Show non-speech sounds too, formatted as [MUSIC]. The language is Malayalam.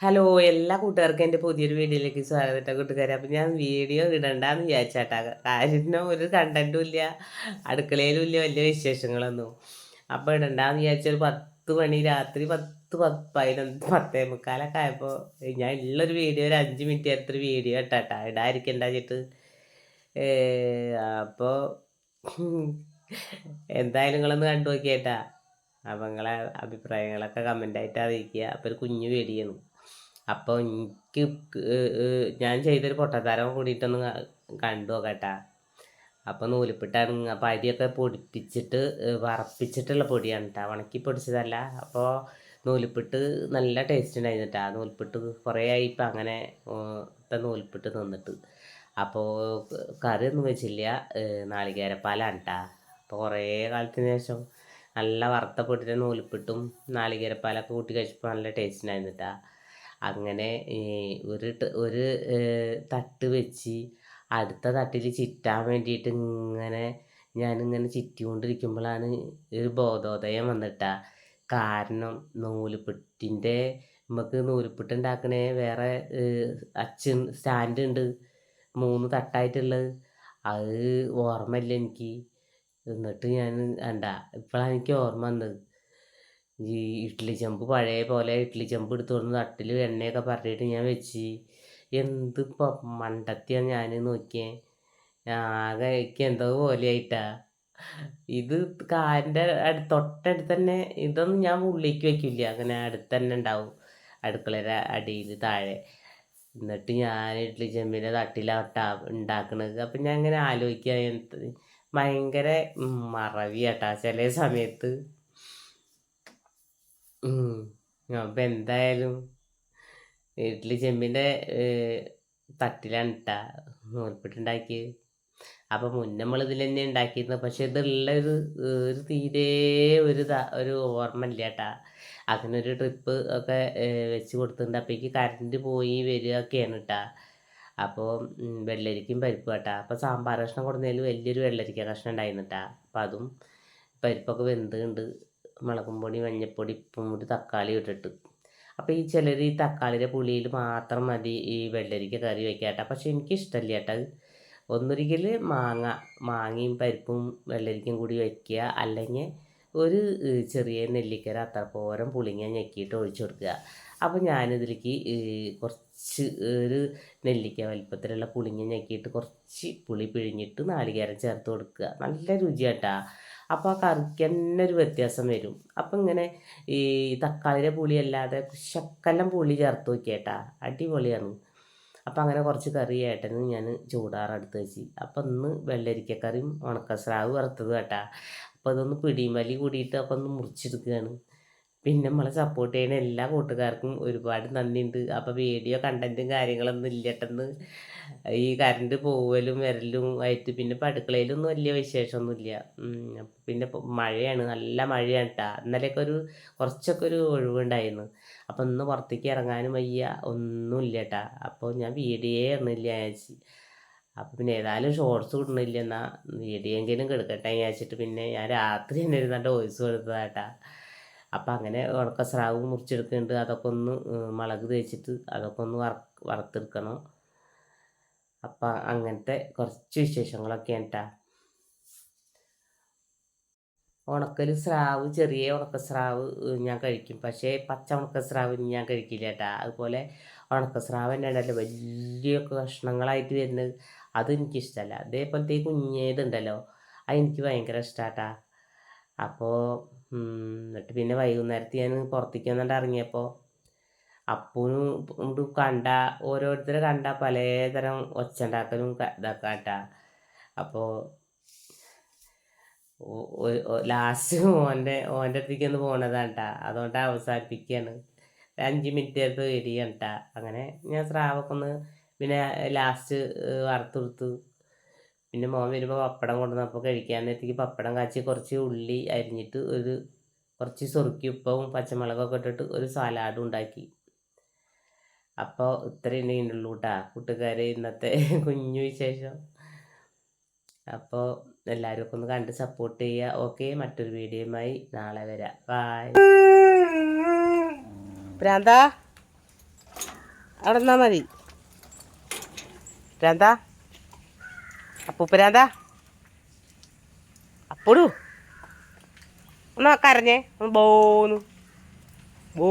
ഹലോ എല്ലാ കൂട്ടുകാർക്കും എന്റെ പുതിയൊരു വീഡിയോയിലേക്ക് സ്വാഗതം കേട്ടോ കൂട്ടുകാരെ. അപ്പം ഞാൻ വീഡിയോ ഇടണ്ടെന്ന് വിചാരിച്ചാട്ടാ. കാര്യത്തിന് ഒരു കണ്ടന്റും ഇല്ല. അടുക്കളയിലും ഇല്ല. വലിയ വിശേഷങ്ങളൊന്നും. അപ്പോൾ ഇടണ്ടെന്ന് വിചാരിച്ചൊരു പത്ത് മണി രാത്രി പത്ത് പതിനൊന്ന് പത്തേ മുക്കാലൊക്കെ ആയപ്പോൾ ഞാൻ ഉള്ളൊരു വീഡിയോ ഒരു അഞ്ച് മിനിറ്റ് നേരത്തൊരു വീഡിയോ ഇട്ടാട്ടാ. ഇടാതിരിക്കണ്ട അപ്പോൾ എന്തായാലും നിങ്ങളൊന്ന് കണ്ടു നോക്കിയേട്ടാ. അപ്പം നിങ്ങളെ അഭിപ്രായങ്ങളൊക്കെ കമന്റായിട്ട് അറിയിക്കുക. അപ്പോൾ ഒരു കുഞ്ഞു വീഡിയോ അപ്പോൾ എനിക്ക് ഞാൻ ചെയ്തൊരു പൊട്ടത്തരം കൂടിയിട്ടൊന്ന് കണ്ടു നോക്കട്ടാ. അപ്പോൾ നൂലിപ്പിട്ടാണ് അപ്പോൾ അരിയൊക്കെ പൊടിപ്പിച്ചിട്ട് വറപ്പിച്ചിട്ടുള്ള പൊടിയാണ് കേട്ടോ ഉണക്കി പൊടിച്ചതല്ല. അപ്പോൾ നൂലിപ്പിട്ട് നല്ല ടേസ്റ്റ് ഉണ്ടായിരുന്നു കേട്ടോ നൂലിപ്പിട്ട് കുറേ ആയി ഇപ്പം അങ്ങനെ നൂലിപ്പിട്ട് തിന്നിട്ട് അപ്പോൾ കറിയൊന്നും വെച്ചില്ല. നാളികേരപ്പാലാണ് കേട്ടോ അപ്പോൾ കുറേ കാലത്തിന് ശേഷം നല്ല വറുത്ത പൊടിയുടെ നൂലിപ്പിട്ടും നാളികേരപ്പാലൊക്കെ കൂട്ടി കഴിച്ചപ്പോൾ നല്ല ടേസ്റ്റ് ഉണ്ടായിരുന്നു അങ്ങനെ ഒരു ഒരു തട്ട് വെച്ച് അടുത്ത തട്ടിൽ ചിറ്റാൻ വേണ്ടിയിട്ട് ഇങ്ങനെ ഞാനിങ്ങനെ ചിറ്റിക്കൊണ്ടിരിക്കുമ്പോഴാണ് ഒരു ബോധോദയം വന്നിട്ടാ. കാരണം നൂലുപെട്ടിന്റെ നമുക്ക് നൂലുപെട്ട് ഉണ്ടാക്കണേ വേറെ അച്ഛൻ സ്റ്റാൻഡ് ഉണ്ട് മൂന്ന് തട്ടായിട്ടുള്ളത്. അത് ഓർമ്മയില്ല എനിക്ക്. എന്നിട്ട് ഞാൻ എന്താ ഇപ്പോഴാണ് എനിക്ക് ഓർമ്മ വന്നത്. ഈ ഇഡ്ഡലി ചെമ്പ് പഴയ പോലെ ഇഡ്ഡലി ചെമ്പ് എടുത്ത് കൊണ്ട് നട്ടിൽ എണ്ണയൊക്കെ പറഞ്ഞിട്ട് ഞാൻ വെച്ച്. എന്ത് മണ്ടത്തിയാണ് ഞാൻ നോക്കിയേ. ആകെ എനിക്ക് എന്തോ പോലെ ആയിട്ടാ ഇത് കാലിന്റെ അടുത്ത് തൊട്ടടുത്ത് തന്നെ ഇതൊന്നും ഞാൻ ഉള്ളിലേക്ക് വെക്കില്ല. അങ്ങനെ അടുത്ത് തന്നെ ഉണ്ടാവും. അടുക്കളയുടെ അടിയിൽ താഴെ. എന്നിട്ട് ഞാൻ ഇഡ്ഡലി ചെമ്പിന്റെ തട്ടിലാട്ടാ ഉണ്ടാക്കണത്. അപ്പം ഞാൻ അങ്ങനെ ആലോചിക്കുക ഭയങ്കര മറവിയാട്ടാ ചില സമയത്ത്. അപ്പം എന്തായാലും ഇഡ്ഡലി ചെമ്പിന്റെ തട്ടിലാണ് ഇട്ടാ നൂൽപ്പെട്ടുണ്ടാക്കിയത് അപ്പം മുന്നേ നമ്മൾ ഇതിൽ തന്നെ ഉണ്ടാക്കിയിരുന്നത്. പക്ഷെ ഇതുള്ള ഒരു ഒരു തീരെ ഒരു ഒരു ഓർമ്മ ഇല്ല കേട്ടാ അതിനൊരു ട്രിപ്പ് ഒക്കെ വെച്ച് കൊടുത്തിട്ടുണ്ട്. അപ്പോഴേക്ക് കറണ്ട് പോയി വരികയൊക്കെയാണ് കേട്ടാ അപ്പോൾ വെള്ളരിക്കും പരിപ്പ് കേട്ടാ അപ്പോൾ സാമ്പാർ കഷ്ണം കൊടുത്തതിൽ വലിയൊരു വെള്ളരിക്ക കഷ്ണം ഉണ്ടായിരുന്നു കേട്ടാ അപ്പം അതും പരിപ്പൊക്കെ വെന്തുണ്ട്. മുളകും പൊടി മഞ്ഞൾപ്പൊടി ഉപ്പും കൂടി തക്കാളി ഇട്ടിട്ട്. അപ്പോൾ ഈ ചിലർ ഈ തക്കാളിയുടെ പുളിയിൽ മാത്രം മതി ഈ വെള്ളരിക്ക കറി വയ്ക്കാട്ട പക്ഷെ എനിക്ക് ഇഷ്ടമല്ല കേട്ടോ ഒന്നൊരിക്കൽ മാങ്ങ മാങ്ങയും പരിപ്പും വെള്ളരിക്കയും കൂടി വയ്ക്കുക അല്ലെങ്കിൽ ഒരു ചെറിയ നെല്ലിക്കര അത്ര പോരം പുളിങ്ങ ഞെക്കിയിട്ട് ഒഴിച്ചു കൊടുക്കുക. അപ്പോൾ ഞാനിതിലേക്ക് കുറച്ച് ഒരു നെല്ലിക്ക വലിപ്പത്തിലുള്ള പുളിങ്ങ ഞെക്കിയിട്ട് കുറച്ച് പുളി പിഴിഞ്ഞിട്ട് നാളികേരം ചേർത്ത് കൊടുക്കുക. നല്ല രുചിയാട്ടാ. അപ്പോൾ ആ കറിക്ക് തന്നെ ഒരു വ്യത്യാസം വരും. അപ്പം ഇങ്ങനെ ഈ തക്കാളിയുടെ പുളി അല്ലാതെ ശക്കല്ലം പുളി ചേർത്ത് നോക്കിയേട്ടാ. അടിപൊളിയാണ്. അപ്പം അങ്ങനെ കുറച്ച് കറി ഏട്ടന് ഞാൻ ചൂടാറെടുത്ത് വെച്ച്. അപ്പം ഇന്ന് വെള്ളരിക്കക്കറിയും ഉണക്കസ്രാവ് വറുത്തത് കേട്ടാ അപ്പോൾ അതൊന്ന് വലി കൂടിയിട്ട് അപ്പം ഒന്ന് മുറിച്ചെടുക്കുകയാണ്. പിന്നെ നമ്മളെ സപ്പോർട്ട് ചെയ്യുന്ന എല്ലാ കൂട്ടുകാർക്കും ഒരുപാട് നന്ദിയുണ്ട്. അപ്പോൾ വീഡിയോ കണ്ടന്റും കാര്യങ്ങളൊന്നും ഇല്ലട്ടെന്ന്. ഈ കറണ്ട് പോവലും വരലും ആയിട്ട് പിന്നെ പടുക്കളയിലൊന്നും വലിയ വിശേഷമൊന്നുമില്ല. പിന്നെ മഴയാണ്. നല്ല മഴയാണ് കേട്ടോ ഇന്നലെയൊക്കെ ഒരു കുറച്ചൊക്കെ ഒരു ഒഴിവുണ്ടായിരുന്നു. അപ്പോൾ ഇന്ന് പുറത്തേക്ക് ഇറങ്ങാനും വയ്യ. ഒന്നുമില്ല കേട്ടാ അപ്പോൾ ഞാൻ വീഡിയോ ഒന്നുമില്ല വിചാരിച്ച്. അപ്പോൾ പിന്നെ ഏതായാലും ഷോർട്സ് ഇടുന്നില്ല എന്നാൽ വീഡിയോ എങ്കിലും കിടക്കട്ടെ വിചാരിച്ചിട്ട് പിന്നെ ഞാൻ രാത്രി തന്നെ ഇരുന്നിട്ട് വോയിസ് കൊടുത്തതാട്ടാ. അപ്പം അങ്ങനെ ഉണക്ക സ്രാവ് മുറിച്ചെടുക്കുന്നുണ്ട്. അതൊക്കെ ഒന്ന് മുളക് തേച്ചിട്ട് അതൊക്കെ ഒന്ന് വറ വറുത്തെടുക്കണം. അപ്പം അങ്ങനത്തെ കുറച്ച് വിശേഷങ്ങളൊക്കെയാണ് കേട്ടാ ഉണക്കൽ സ്രാവ് ചെറിയ ഉണക്ക സ്രാവ് ഞാൻ കഴിക്കും. പക്ഷേ പച്ച ഉണക്ക സ്രാവ് ഞാൻ കഴിക്കില്ല കേട്ടാ അതുപോലെ ഉണക്ക സ്രാവ് ഉണ്ടല്ലോ വലിയ കഷ്ണങ്ങളായിട്ട് വരുന്നത്. അത് എനിക്കിഷ്ടമല്ല അതേപോലത്തെ കുഞ്ഞേതുണ്ടല്ലോ അത് എനിക്ക് ഭയങ്കര ഇഷ്ടമാട്ടാ അപ്പോൾ എന്നിട്ട് പിന്നെ വൈകുന്നേരത്ത് ഞാൻ പുറത്തേക്ക് വന്നിട്ട് ഇറങ്ങിയപ്പോൾ അപ്പൂന് കണ്ട ഓരോരുത്തരെ കണ്ട പലതരം ഒച്ച ഉണ്ടാക്കലും ഇതാക്കാട്ടാ. അപ്പോൾ ലാസ്റ്റ് ഓന്റെ ഓന്റെ അടുത്തേക്ക് ഒന്ന് പോണതാട്ടാ അതുകൊണ്ട് അവസാനിപ്പിക്കുകയാണ് അഞ്ച് മിനിറ്റ് അടുത്ത് വരികയാണ് കേട്ടാ അങ്ങനെ ഞാൻ സ്രാവൊക്കെ ഒന്ന് പിന്നെ ലാസ്റ്റ് വറുത്തെടുത്തു പിന്നെ മോൻ വരുമ്പോൾ പപ്പടം കൊണ്ടുവന്നപ്പോൾ കഴിക്കാൻ നേരത്തേക്ക് പപ്പടം കാച്ചി കുറച്ച് ഉള്ളി അരിഞ്ഞിട്ട് ഒരു കുറച്ച് സുറുക്കി ഉപ്പും പച്ചമുളകൊക്കെ ഇട്ടിട്ട് ഒരു സലാഡും ഉണ്ടാക്കി. അപ്പോൾ ഇത്രയും ഉള്ളൂ കേട്ടാ കൂട്ടുകാർ ഇന്നത്തെ [LAUGHS] കുഞ്ഞു വിശേഷം. അപ്പോൾ എല്ലാവരും ഒക്കെ ഒന്ന് കണ്ട് സപ്പോർട്ട് ചെയ്യുക ഓക്കെ മറ്റൊരു വീഡിയോയുമായി നാളെ വരാം. ബായ് പ്രാന്ത? അവിടെ നിന്നാൽ മതി. രാന്താ അപ്പൂപ്പരാന്താ അപ്പോടു. ഒന്ന് കരഞ്ഞേ. ഒന്ന് ബോന്നു ബോ.